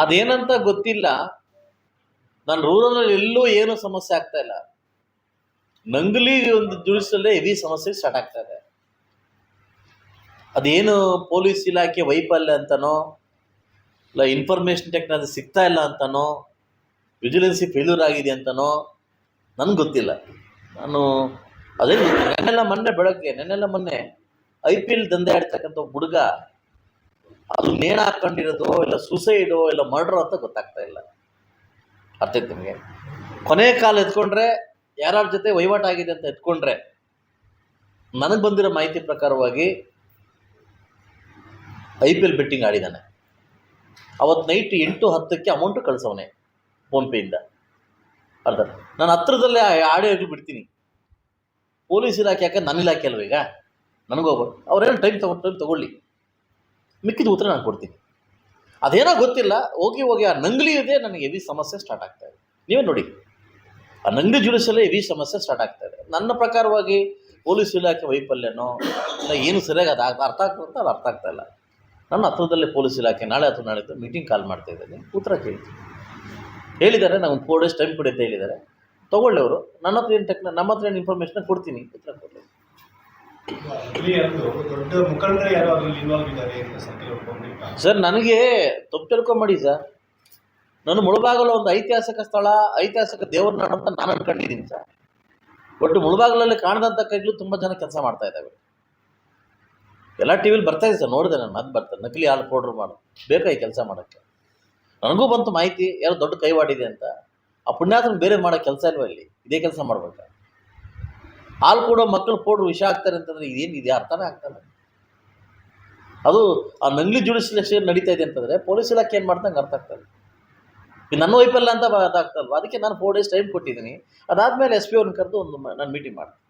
ಅದೇನಂತ ಗೊತ್ತಿಲ್ಲ. ನಾನು ರೂರಲ್ ಎಲ್ಲೂ ಏನು ಸಮಸ್ಯೆ ಆಗ್ತಾ ಇಲ್ಲ. ನಂಗಲಿ ಒಂದು ಜುಡಿಸಲ್ಲೇ ಹೆವಿ ಸಮಸ್ಯೆ ಸ್ಟಾರ್ಟ್ ಆಗ್ತಾ ಇದೆ. ಅದೇನು ಪೊಲೀಸ್ ಇಲಾಖೆ ವೈಫಲ್ಯ ಅಂತನೋ, ಇಲ್ಲ ಇನ್ಫಾರ್ಮೇಶನ್ ಟೆಕ್ನಾಲಜಿ ಸಿಗ್ತಾ ಇಲ್ಲ ಅಂತನೋ ವಿಜಿಲೆನ್ಸಿ ಫೇಲ್ಯೂರ್ ಆಗಿದೆ ಅಂತನೋ, ನನಗೆ ಗೊತ್ತಿಲ್ಲ. ನಾನು ಅದೇ ನೆನ್ನೆಲ್ಲ ಮೊನ್ನೆ ಬೆಳಗ್ಗೆ, ನೆನ್ನೆಲ್ಲ ಮೊನ್ನೆ ಐ ಪಿ ಎಲ್ ದಂಧೆ ಆಡ್ತಕ್ಕಂಥ ಹುಡುಗ ಅದು ನೇಣು ಹಾಕ್ಕೊಂಡಿರೋದೋ ಇಲ್ಲ ಸುಸೈಡೋ ಇಲ್ಲ ಮರ್ಡರ್ ಅಂತ ಗೊತ್ತಾಗ್ತಾ ಇಲ್ಲ. ಅರ್ಥ ಆಯ್ತು ನಿಮಗೆ? ಕೊನೆ ಕಾಲ ಎತ್ಕೊಂಡ್ರೆ ಯಾರ್ಯಾರ ಜೊತೆ ವಹಿವಾಟಾಗಿದೆ ಅಂತ ಎತ್ಕೊಂಡ್ರೆ ನನಗೆ ಬಂದಿರೋ ಮಾಹಿತಿ ಪ್ರಕಾರವಾಗಿ ಐ ಪಿ ಎಲ್ ಬೆಟ್ಟಿಂಗ್ ಆಡಿದ್ದಾನೆ. ಅವತ್ತು ನೈಟ್ ಎಂಟು ಹತ್ತಕ್ಕೆ ಅಮೌಂಟು ಕಳಿಸವನೆ ಫೋನ್ಪೇಯಿಂದ ಅರ್ಧ. ನಾನು ಹತ್ರದಲ್ಲೇ ಆ ಆಡಿಯೋಗಳು ಬಿಡ್ತೀನಿ. ಪೊಲೀಸ್ ಇಲಾಖೆ ಯಾಕೆ ನನ್ನ ಇಲಾಖೆ ಅಲ್ವ ಈಗ? ನನಗೋಗ್ಬೋದು ಅವ್ರೇನು ಟೈಮ್ ತಗೊಂಡು ಟೈಮ್ ತೊಗೊಳ್ಳಿ. ಮಿಕ್ಕಿದ ಉತ್ತರ ನಾನು ಕೊಡ್ತೀನಿ. ಅದೇನೋ ಗೊತ್ತಿಲ್ಲ, ಹೋಗಿ ಹೋಗಿ ಆ ನಂಗ್ಲಿ ಇದೆ, ನನಗೆ ಎವಿ ಸಮಸ್ಯೆ ಸ್ಟಾರ್ಟ್ ಆಗ್ತಾ ಇದೆ. ನೀವೇ ನೋಡಿ. ಆ ನಂಗ್ಲಿ ಜುಡಿಸಲೇ ಎವಿ ಸಮಸ್ಯೆ ಸ್ಟಾರ್ಟ್ ಆಗ್ತಾ ಇದೆ. ನನ್ನ ಪ್ರಕಾರವಾಗಿ ಪೊಲೀಸ್ ಇಲಾಖೆ ವೈಫಲ್ಯನೋ ಏನು ಸರಿಯಾಗಿ ಅದು ಅರ್ಥ ಆಗ್ತದೆ ಅಂತ ಅದು ಅರ್ಥ ಆಗ್ತಾ ಇಲ್ಲ. ನನ್ನ ಹತ್ರದಲ್ಲೇ ಪೊಲೀಸ್ ಇಲಾಖೆ ನಾಳೆ ಅಥವಾ ನಾಳೆ ಮೀಟಿಂಗ್ ಕಾಲ್ ಮಾಡ್ತಾ ಇದ್ದೀನಿ. ಉತ್ತರ ಕೇಳ್ತೀನಿ. ಹೇಳಿದ್ದಾರೆ ನಾವು ಒಂದು ಫೋರ್ ಡೇಸ್ ಟೈಮ್ ಕೊಡಿ ಅಂತ ಹೇಳಿದ್ದಾರೆ. ತೊಗೊಳ್ಳೋರು ನನ್ನ ಹತ್ರ ಏನು ಟೆಕ್ನ ನಮ್ಮ ಹತ್ರ ಏನು ಇನ್ಫಾರ್ಮೇಷನ್ ಕೊಡ್ತೀನಿ. ಉತ್ತರ ಕೊಡಲಿ. ಸರ್, ನನಗೆ ತಪ್ಪು ತಿಳ್ಕೊಂಬಿಡಿ ಸರ್. ನಾನು ಮುಳುಬಾಗಲು ಒಂದು ಐತಿಹಾಸಿಕ ಸ್ಥಳ, ಐತಿಹಾಸಿಕ ದೇವ್ರ ನಾಡು ಅಂತ ನಾನು ಅನ್ಕೊಂಡಿದ್ದೀನಿ ಸರ್. ಒಟ್ಟು ಮುಳುಬಾಗಲಲ್ಲಿ ಕಾಣದಂಥ ಕೈಗಳು ತುಂಬ ಜನ ಕೆಲಸ ಮಾಡ್ತಾ ಇದ್ದಾವೆ. ಎಲ್ಲ ಟಿ ವಿಲಿ ಬರ್ತಾ ಇದೆ ಸರ್, ನೋಡಿದೆ ನಾನು, ಅದು ಬರ್ತದೆ ನಕಲಿ ಹಾಲು ಪೌಡ್ರ್ ಮಾಡು, ಬೇಕಾಗಿ ಕೆಲಸ ಮಾಡೋಕ್ಕೆ. ನನಗೂ ಬಂತು ಮಾಹಿತಿ, ಯಾರು ದೊಡ್ಡ ಕೈವಾಡಿದೆ ಅಂತ. ಆ ಪುಣ್ಯಾತನ ಬೇರೆ ಮಾಡೋ ಕೆಲಸ ಇಲ್ವಾ ಇಲ್ಲಿ? ಇದೇ ಕೆಲಸ ಮಾಡ್ಬೇಕಾ? ಹಾಲು ಕೊಡೋ ಮಕ್ಕಳು ಪೌಡ್ರ್ ವಿಷ ಆಗ್ತಾರೆ ಅಂತಂದ್ರೆ ಇದೇನು ಇದೆ ಅರ್ಥನೇ ಆಗ್ತದೆ ಅದು ಆ ನಂಗ್ಲಿ ಜುಡಿಷಿಯಲ್ ನಡೀತಾ ಇದೆ ಅಂತಂದರೆ ಪೊಲೀಸ್ ಇಲಾಖೆ ಏನು ಮಾಡ್ದಂಗೆ ಅರ್ಥ ಆಗ್ತದೆ ನನ್ನ ವೈಫಲ್ಯ ಅಂತ ಅದಾಗ್ತಲ್ವ ಅದಕ್ಕೆ ನಾನು ಫೋರ್ ಡೇಸ್ ಟೈಮ್ ಕೊಟ್ಟಿದ್ದೀನಿ. ಅದಾದಮೇಲೆ ಎಸ್ ಪಿ ಅವ್ರನ್ನ ಕರೆದು ಒಂದು ನಾನು ಮೀಟಿಂಗ್ ಮಾಡ್ತೀನಿ.